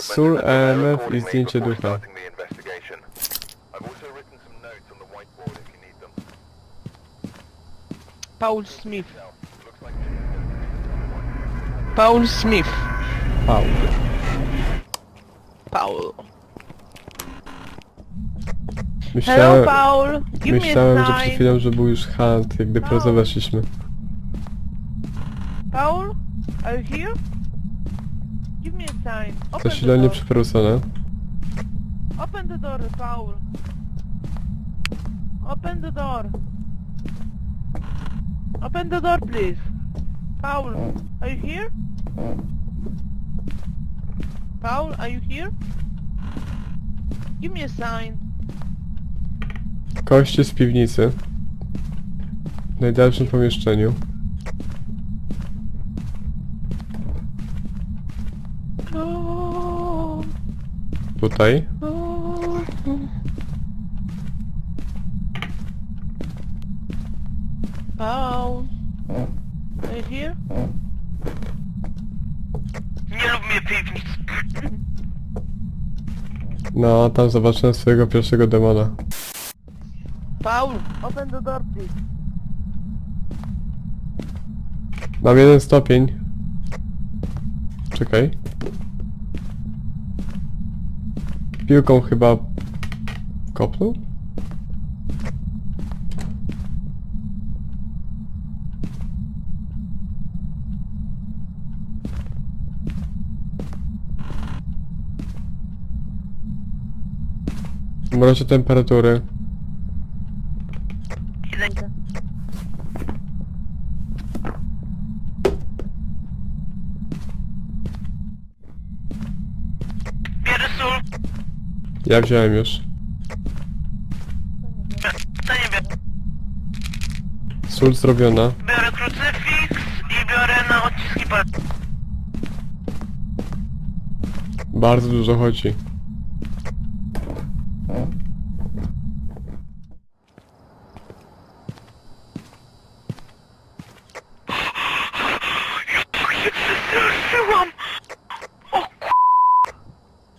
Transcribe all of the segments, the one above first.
Sól EMF i zdjęcie ducha. Paul Smith. Paul Smith. Paul. Paul. Hello Myślałem, Paul. Give myślałem me że a przed sign. chwilą, że był już hunt, jak dopiero Paul. weszliśmy. Paul, are you here? Give me a sign. Open the Zasilanie door. przewrócone. Open the door, Paul. Open the door. Open the door, please. Paul, are you here? Paul, are you here? Give me a sign. Kości z piwnicy. W najdalszym pomieszczeniu. Tutaj. Paul, are you here? Nie lub mnie piwnic. No, tam zobaczyłem swojego pierwszego demona. Paul, open the door, please. Mam jeden stopień. Czekaj. Piłką chyba... Kopnął? Mrozie temperatury. Ja wziąłem już. To nie biorę. Sól zrobiona. Biorę krucyfiks i biorę na odciski palców. Bardzo dużo chodzi.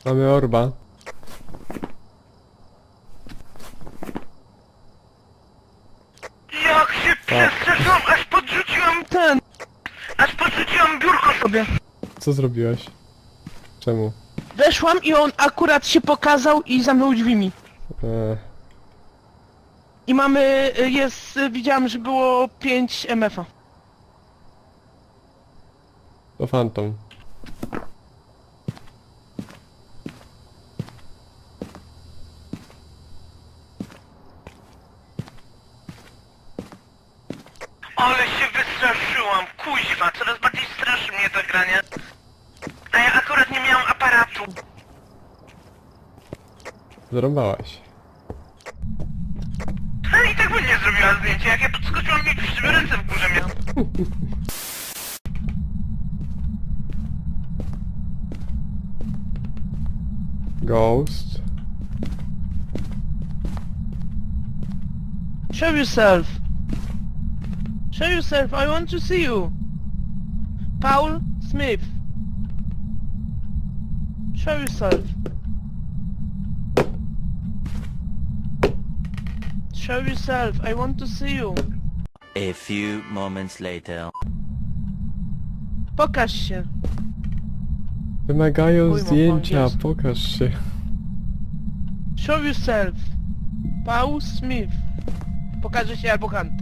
Mamy orba. Jak się przestraszyłam, aż podrzuciłam ten... Aż podrzuciłam biurko sobie. Co zrobiłaś? Czemu? Weszłam i on akurat się pokazał i zamknął drzwiami. Eee, I mamy, y, jest, y, widziałam, że było 5 MF-a. to fantom. Ale się wystraszyłam, kuźwa, coraz bardziej straszy mnie to granie. A ja akurat nie miałam aparatu. Zarąbałaś. Ale i tak by nie zrobiła zdjęcia, jak ja podskoczyłam i przy ręce w górze miałam. Ghost. Show yourself. Show yourself, I want to see you. Paul Smith. Show yourself. Show yourself, I want to see you. A few moments later. Pokaż się. Wymagają Ujmą po zdjęcia, angielsku. pokaż się. Show yourself. Paul Smith. Pokaże się albo Hunt.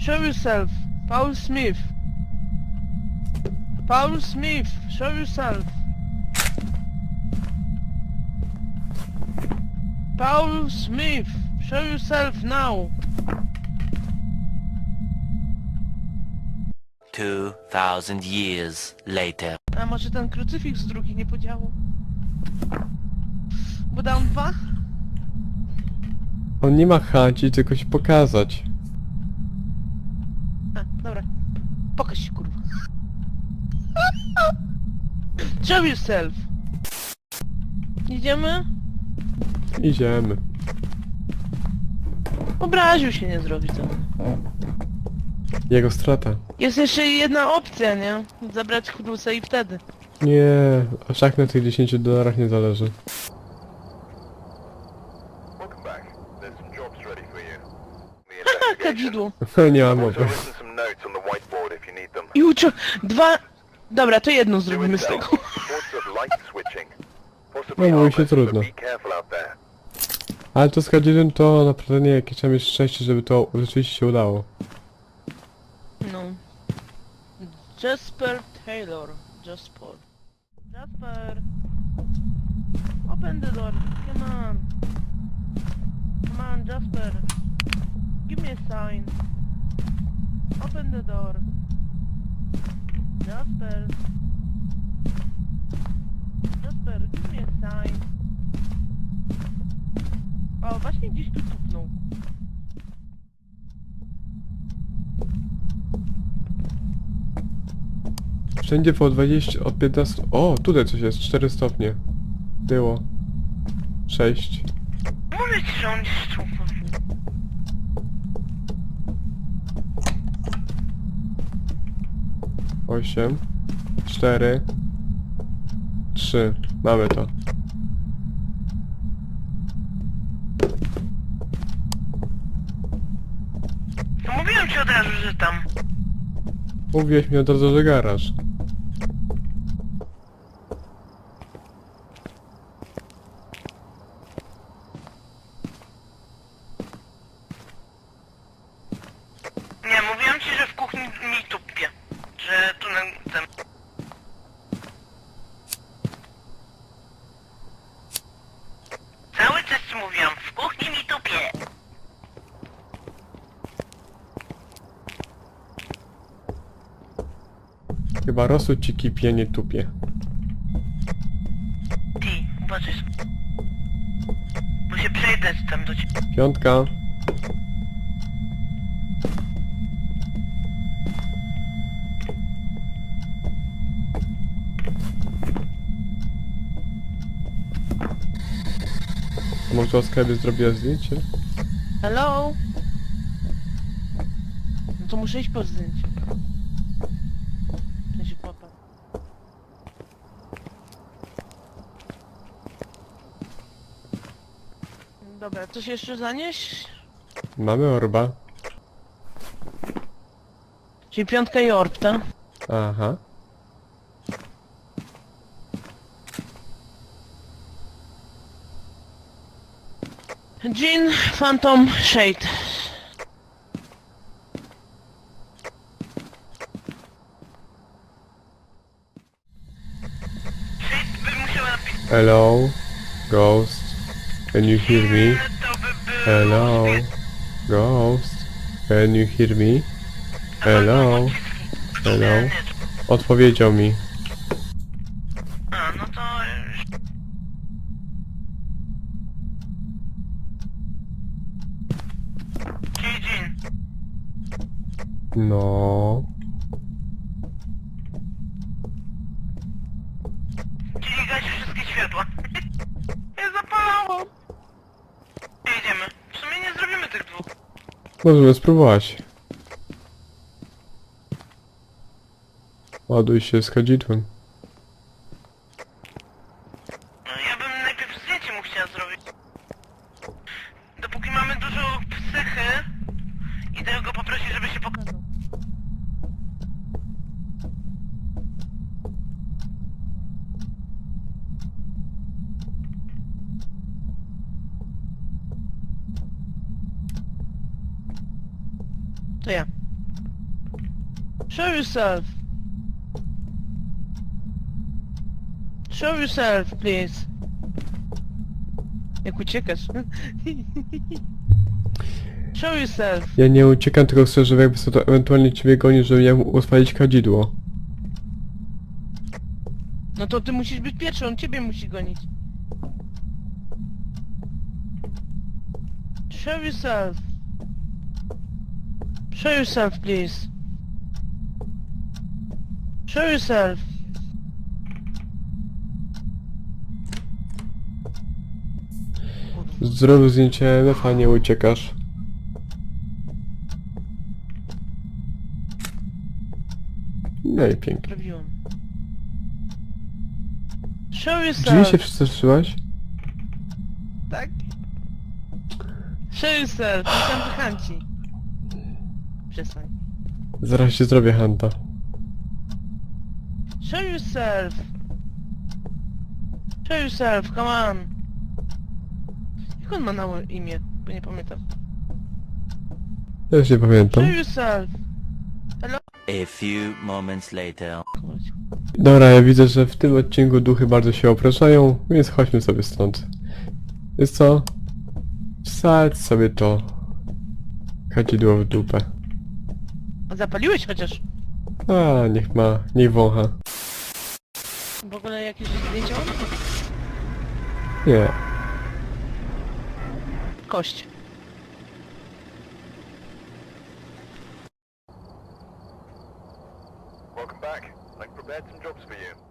Show yourself. Paul Smith. Paul Smith. Show yourself. Paul Smith. Show yourself now. Two thousand years later. A może ten krucyfiks drugi nie podziałał? Bo dam dwa? On nie ma chęci, tylko się pokazać. A, dobra. Pokaż się, kurwa. Show yourself. Idziemy? Idziemy. Obraził się, nie zrobi to. Jego strata. Jest jeszcze jedna opcja, nie? Zabrać Krusę i wtedy. Nie, aż tak na tych 10 dolarach nie zależy. Welcome back. There's some jobs ready for you. The Haha, investigation. kadzidło. nie mam Also mowy. written some notes on the whiteboard if you need them. I uczo... Dwa... Dobra, to jedno zrobimy z tego. Reports of light switching. Possibly No, mówi się harmless, trudno. but be careful out there. Ale to z Kadzidem to naprawdę nie, jakie trzeba mieć szczęście, żeby to rzeczywiście się udało. No. Jasper Taylor. Jasper. Jasper. Open the door. Come on. Come on, Jasper. Give me a sign. Open the door. Jasper. Jasper, give me a sign. Właśnie gdzieś tu tupnął. Wszędzie po 20 od 15... O, tutaj coś jest, 4 stopnie. Było. 6. Mówię ci, że on tu powinien. osiem, cztery, trzy. Mamy to. No mówiłem ci od razu, że tam. Mówiłeś mi od razu, że garaż. Nie, mówiłem ci, że w kuchni mi tupie. Że tu na ten... Cały czas ci mówiłam, w kuchni mi tupie. Chyba rosół ci kipie, nie tupie. Ty, uważaj. Bo się przejdę tam do ciebie. Piątka. A Może Oskar zrobiła zdjęcie? Hello? No to muszę iść po zdjęcie. Dobra, coś jeszcze zanieść? Mamy orba. Czyli piątka i orb, tak? Aha. Jean, Phantom, Shade. Hello. Ghost. Can you hear me? Hello. Ghost. Can you hear me? Hello. Hello. Odpowiedział mi. A, no to... Jean. No. Czyli gasi wszystkie światła. Ja zapalałam. Jedziemy. W sumie nie zrobimy tych dwóch. Możemy spróbować. Ładuj się z kadzidłem. No, ja bym najpierw zdjęcie mu chciała zrobić. Dopóki mamy dużo psychy, idę go poprosić, żeby się pokazał. Show yourself. Show yourself, please. Jak uciekasz? Show yourself. Ja nie uciekam, tylko chcę, żeby jakby co to ewentualnie ciebie goni, żeby ja mógł uswalić kadzidło. No to ty musisz być pierwszy, on ciebie musi gonić. Show yourself. Show yourself, please. Show yourself. Zrób zdjęcie MF, a nie uciekasz. No i pięknie. Show Drzwi yourself! się przestraszyłaś? Tak? Show yourself! Myślałam, że Zaraz się zrobię Hanta. Show yourself! Show yourself, come on! Jak on ma na imię? Bo nie pamiętam. Ja już nie pamiętam. Show yourself! Hello? A few moments later. Dobra, ja widzę, że w tym odcinku duchy bardzo się opraszają, więc chodźmy sobie stąd. Jest co? Wsadź sobie to. Kadzidło w dupę. Zapaliłeś chociaż? A, niech ma, niech wącha. W ogóle jakieś zdjęcie mam? Nie. Kość. Welcome back. I've prepared some jobs for you.